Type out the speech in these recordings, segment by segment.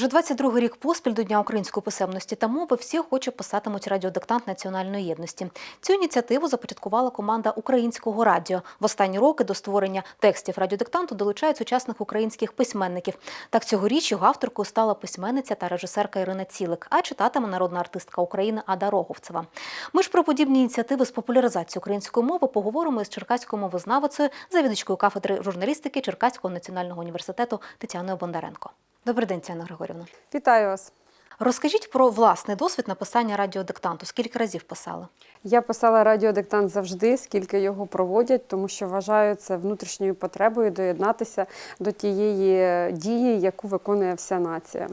Вже 22-й рік поспіль до Дня української писемності та мови всі охоче писатимуть радіодиктант національної єдності. Цю ініціативу започаткувала команда українського радіо. В останні роки до створення текстів радіодиктанту долучають сучасних українських письменників. Так цьогоріч його авторкою стала письменниця та режисерка Ірина Цілик, а читатиме народна артистка України Ада Роговцева. Ми ж про подібні ініціативи з популяризації української мови поговоримо із черкаською мовознавицею, завідувачкою кафедри журналістики Черкаського національного університету Тетяною Бондаренко. Добрий день, Тетяна Григорівна. Вітаю вас. Розкажіть про власний досвід написання радіодиктанту. Скільки разів писали? Я писала радіодиктант завжди, скільки його проводять, тому що вважаю це внутрішньою потребою доєднатися до тієї дії, яку виконує вся нація.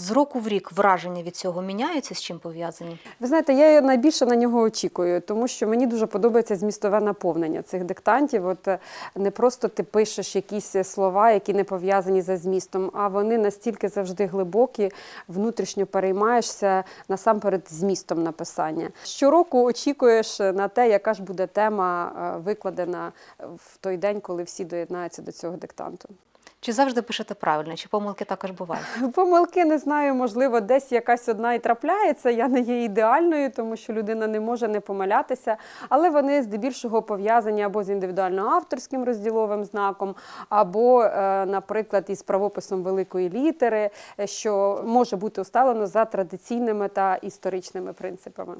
З року в рік враження від цього міняються, з чим пов'язані? Ви знаєте, я найбільше на нього очікую, тому що мені дуже подобається змістове наповнення цих диктантів. От е, не просто ти пишеш якісь слова, які не пов'язані за змістом, а вони настільки завжди глибокі, внутрішньо переймаєшся насамперед змістом написання. Щороку очікуєш на те, яка ж буде тема е, викладена в той день, коли всі доєднаються до цього диктанту. Чи завжди пишете правильно, чи помилки також бувають? Помилки не знаю, можливо, десь якась одна і трапляється. Я не є ідеальною, тому що людина не може не помилятися, але вони здебільшого пов'язані або з індивідуально-авторським розділовим знаком, або, е, наприклад, із правописом великої літери, е, що може бути усталено за традиційними та історичними принципами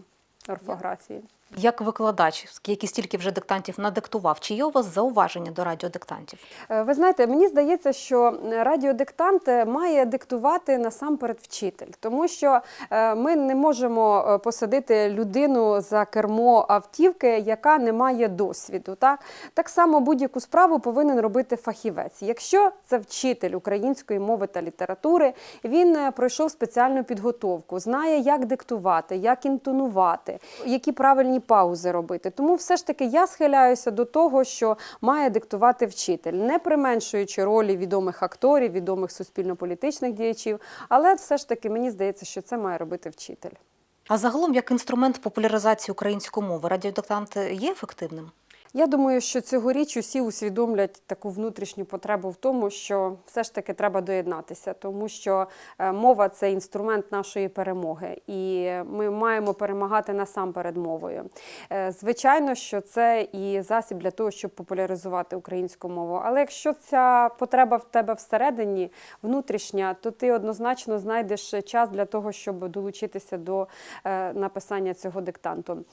орфографії. Як викладач, який стільки вже диктантів надиктував, чи є у вас зауваження до радіодиктантів? Е, Ви знаєте, мені здається, що радіодиктант е, має диктувати насамперед вчитель, тому що е, ми не можемо е, посадити людину за кермо автівки, яка не має досвіду. Так, так само будь-яку справу повинен робити фахівець. Якщо це вчитель української мови та літератури, він е, пройшов спеціальну підготовку, знає, як диктувати, як інтонувати, які правильні паузи робити. Тому все ж таки я схиляюся до того, що має диктувати вчитель, не применшуючи ролі відомих акторів, відомих суспільно-політичних діячів, але все ж таки мені здається, що це має робити вчитель. А загалом, як інструмент популяризації української мови, радіодиктант є ефективним? Я думаю, що цьогоріч усі усвідомлять таку внутрішню потребу в тому, що все ж таки треба доєднатися, тому що е, мова це інструмент нашої перемоги, і ми маємо перемагати насамперед мовою. Е, Звичайно, що це і засіб для того, щоб популяризувати українську мову. Але якщо ця потреба в тебе всередині внутрішня, то ти однозначно знайдеш час для того, щоб долучитися до е, написання цього диктанту.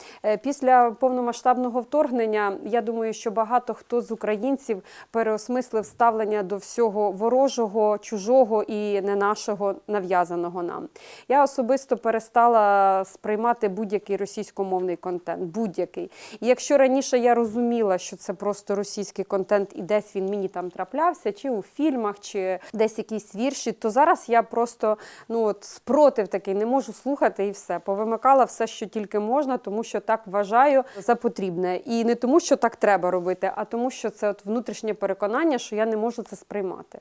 Після повномасштабного вторгнення я думаю, що багато хто з українців переосмислив ставлення до всього ворожого, чужого і не нашого нав'язаного нам. Я особисто перестала сприймати будь-який російськомовний контент. Будь-який. І якщо раніше я розуміла, що це просто російський контент, і десь він мені там траплявся, чи у фільмах, чи десь якісь вірші, то зараз я просто ну от спротив такий не можу слухати і все. Повимикала все, що тільки можна, тому що так вважаю за потрібне. І не тому, що так треба робити, а тому, що це от внутрішнє переконання, що я не можу це сприймати.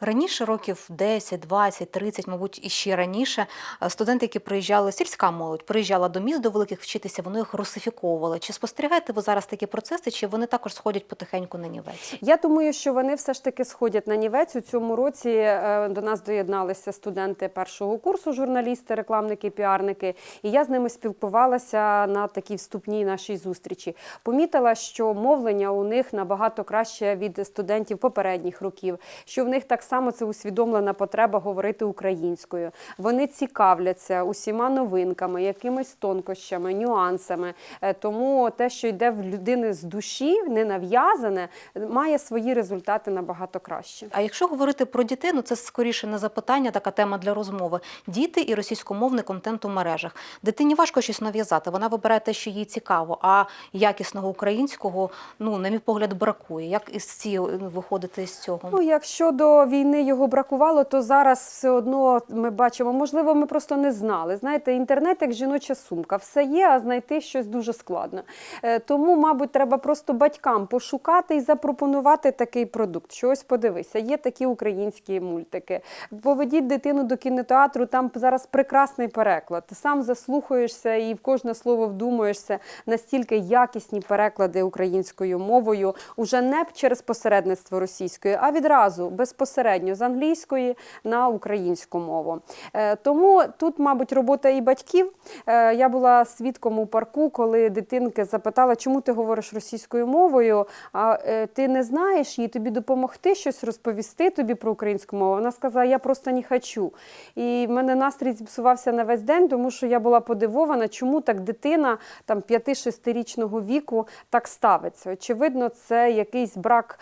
Раніше, років 10, 20, 30, мабуть, і ще раніше, е, студенти, які приїжджали, сільська молодь, приїжджала до міст до великих вчитися, вони їх русифіковували. Чи спостерігаєте ви зараз такі процеси, чи вони також сходять потихеньку на нівець? Я думаю, що вони все ж таки сходять на нівець. У цьому році е, до нас доєдналися студенти першого курсу, журналісти, рекламники, піарники. І я з ними спілкувалася на такій вступній нашій зустрічі. Помітила, що мовлення у них набагато краще від студентів попередніх років, що в них так само це усвідомлена потреба говорити українською. Вони цікавляться усіма новинками, якимись тонкощами, нюансами. Е, Тому те, що йде в людини з душі, не нав'язане, має свої результати набагато краще. А якщо говорити про дітей, ну це скоріше не запитання, така тема для розмови. Діти і російськомовний контент у мережах. Дитині важко щось нав'язати. Вона вибирає те, що їй цікаво, а якісного українського, ну, на мій погляд, бракує. Як із ці виходити з цього? Ну, якщо до війни його бракувало, то зараз все одно ми бачимо, можливо, ми просто не знали. Знаєте, інтернет як жіноча сумка, все є, а знайти щось дуже складно. Е, Тому, мабуть, треба просто батькам пошукати і запропонувати такий продукт. Що ось подивися, є такі українські мультики. Поведіть дитину до кінотеатру, там зараз прекрасний переклад. Ти сам заслухаєшся і в кожне слово вдумуєшся. Настільки якісні переклади українською мовою, уже не через посередництво російської, а відразу безпосередньо. Безпосередньо з англійської на українську мову. Е, Тому тут, мабуть, робота і батьків. Е, Я була свідком у парку, коли дитинки запитала, чому ти говориш російською мовою, а е, ти не знаєш їй тобі допомогти щось розповісти тобі про українську мову. Вона сказала, я просто не хочу. І в мене настрій зіпсувався на весь день, тому що я була подивована, чому так дитина там 5-6-річного віку так ставиться. Очевидно, це якийсь брак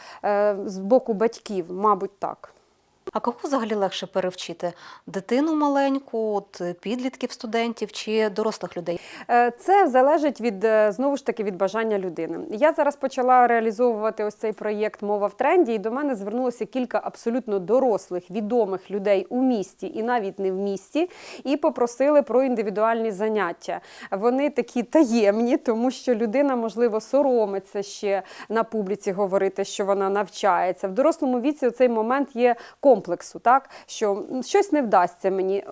з боку батьків, мабуть, так. А кого взагалі легше перевчити? Дитину маленьку, от, е, підлітків, студентів чи дорослих людей? Е, Це залежить від е, знову ж таки від бажання людини. Я зараз почала реалізовувати ось цей проєкт Мова в тренді, і до мене звернулося кілька абсолютно дорослих, відомих людей у місті і навіть не в місті, і попросили про індивідуальні заняття. Вони такі таємні, тому що людина, можливо, соромиться ще на публіці говорити, що вона навчається. В дорослому віці цей момент є комплексу, так що щось не вдасться мені.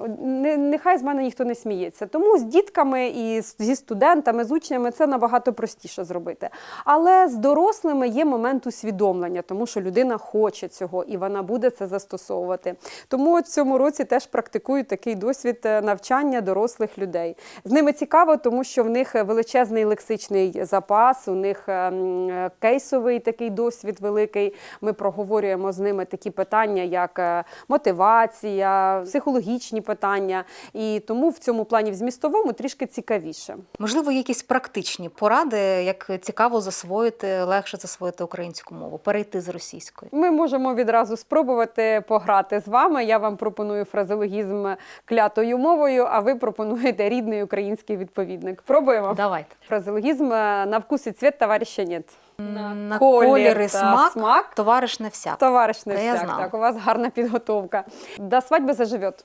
Нехай з мене ніхто не сміється. Тому з дітками і зі студентами, з учнями це набагато простіше зробити. Але з дорослими є момент усвідомлення, тому що людина хоче цього і вона буде це застосовувати. Тому в цьому році теж практикую такий досвід е, навчання дорослих людей. З ними цікаво, тому що в них величезний лексичний запас, у них е, е, кейсовий такий досвід великий. Ми проговорюємо з ними такі питання, як мотивація, психологічні питання. І тому в цьому плані в змістовому трішки цікавіше. Можливо, якісь практичні поради, як цікаво засвоїти, легше засвоїти українську мову, перейти з російської. Ми можемо відразу спробувати пограти з вами. Я вам пропоную фразеологізм клятою мовою, а ви пропонуєте рідний український відповідник. Пробуємо. Давайте. Фразеологізм е, на вкус і цвіт товариша нет. На колір колір і смак, смак. товариш не всяк. Товариш не Та всяк. Так, у вас гарна підготовка. До свадьби заживет.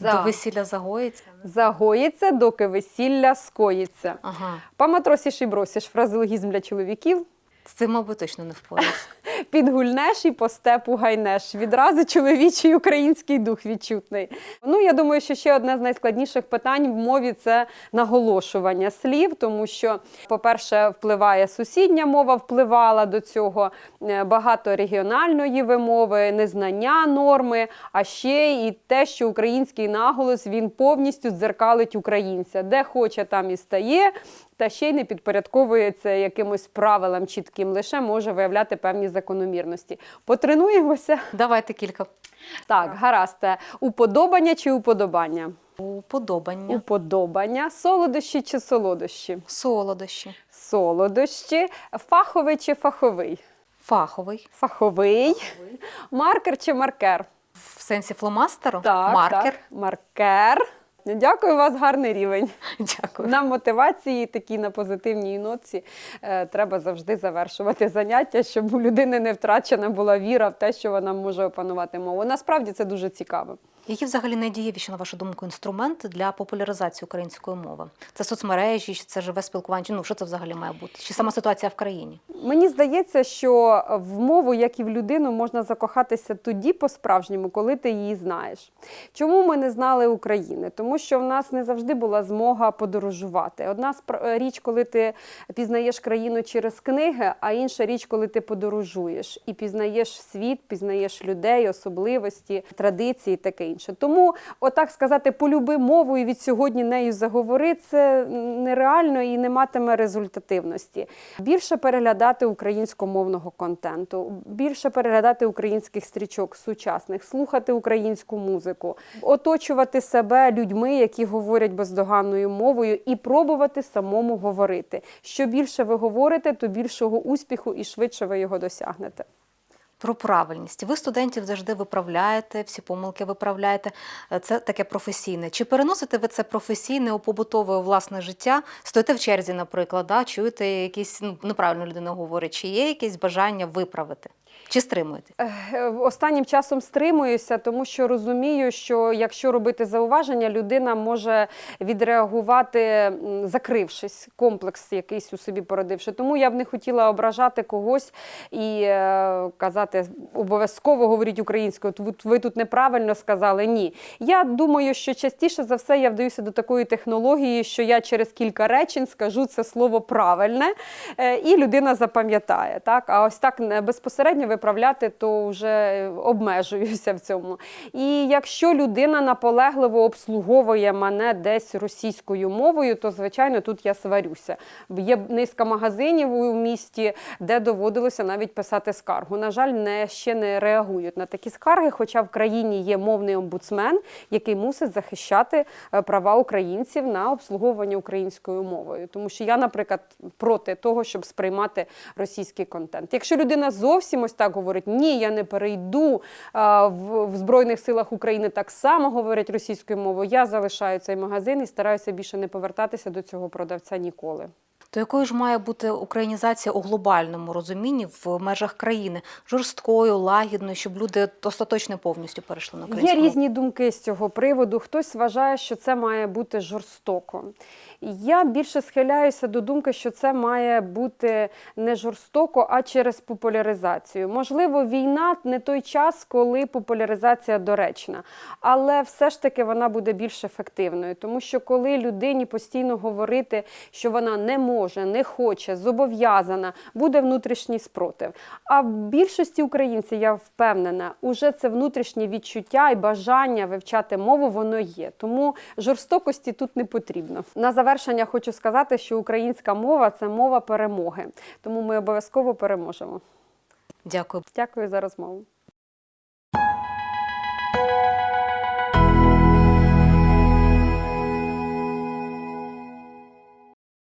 До весілля загоїться. Загоїться, доки весілля скоїться. Ага. Поматросиш і бросиш фразеологізм для чоловіків. З цим, мабуть, точно не впораюсь. Підгульнеш і по степу гайнеш. Відразу чоловічий український дух відчутний. Ну я думаю, що ще одне з найскладніших питань в мові це наголошування слів, тому що, по-перше, впливає сусідня мова, впливала до цього е, багато регіональної вимови, незнання норми, а ще і те, що український наголос він повністю дзеркалить українця, де хоче, там і стає. Та ще й не підпорядковується якимось правилам чітким, лише може виявляти певні закономірності. Потренуємося. Давайте кілька Так, гаразд. Уподобання чи уподобання? уподобання. Уподобання, солодощі чи солодощі? Солодощі. Солодощі, фаховий чи фаховий? Фаховий. Фаховий, маркер чи маркер? В сенсі фломастеру. Так, Маркер. Так. Маркер. Дякую, у вас гарний рівень. Дякую. На мотивації, такій на позитивній ноці, е, треба завжди завершувати заняття, щоб у людини не втрачена була віра в те, що вона може опанувати мову. Насправді це дуже цікаво. Які взагалі найдієвіші, на вашу думку, інструменти для популяризації української мови? Це соцмережі, чи це живе спілкування? Ну, що це взагалі має бути? Чи сама ситуація в країні? Мені здається, що в мову, як і в людину, можна закохатися тоді по-справжньому, коли ти її знаєш. Чому ми не знали України? Тому що в нас не завжди була змога подорожувати. Одна річ, коли ти пізнаєш країну через книги, а інша річ, коли ти подорожуєш і пізнаєш світ, пізнаєш людей, особливості, традиції, таке. Тому, отак сказати, полюби мову і від сьогодні нею заговори, це нереально і не матиме результативності. Більше переглядати українськомовного контенту, більше переглядати українських стрічок сучасних, слухати українську музику, оточувати себе людьми, які говорять бездоганною мовою, і пробувати самому говорити. Що більше ви говорите, то більшого успіху і швидше ви його досягнете. Про правильність. Ви студентів завжди виправляєте, всі помилки виправляєте. Е, Це таке професійне. Чи переносите ви це професійне у побутове у власне життя? Стоїте в черзі, наприклад, да? чуєте якісь ну, неправильно людина говорить, чи є якесь бажання виправити? Чи стримуєте? Е, Останнім часом стримуюся, тому що розумію, що якщо робити зауваження, людина може відреагувати, закрившись, комплекс якийсь у собі породивши. Тому я б не хотіла ображати когось і е, казати обов'язково говоріть українською. «От ви- Ви тут неправильно сказали. Ні. Я думаю, що частіше за все я вдаюся до такої технології, що я через кілька речень скажу це слово правильне, е, і людина запам'ятає. Так? А ось так безпосередньо ви виправляти, то вже обмежуюся в цьому. І якщо людина наполегливо обслуговує мене десь російською мовою, то звичайно тут я сварюся. Є низка магазинів у місті, де доводилося навіть писати скаргу. На жаль, не ще не реагують на такі скарги, хоча в країні є мовний омбудсмен, який мусить захищати е, права українців на обслуговування українською мовою. Тому що я, наприклад, проти того, щоб сприймати російський контент. Якщо людина зовсім ось так говорить, ні, я не перейду в Збройних силах України так само говорять російською мовою, я залишаю цей магазин і стараюся більше не повертатися до цього продавця ніколи. То якою ж має бути українізація у глобальному розумінні в межах країни жорсткою, лагідною, щоб люди остаточно повністю перейшли на Є українську мову? різні думки з цього приводу. Хтось вважає, що це має бути жорстоко. Я більше схиляюся до думки, що це має бути не жорстоко, а через популяризацію. Можливо, війна не той час, коли популяризація доречна, але все ж таки вона буде більш ефективною, тому що коли людині постійно говорити, що вона не може, не хоче, зобов'язана, буде внутрішній спротив. А в більшості українців, я впевнена, уже це внутрішнє відчуття і бажання вивчати мову, воно є. Тому жорстокості тут не потрібно. На завершення хочу сказати, що українська мова це мова перемоги, тому ми обов'язково переможемо. Дякую. Дякую за розмову.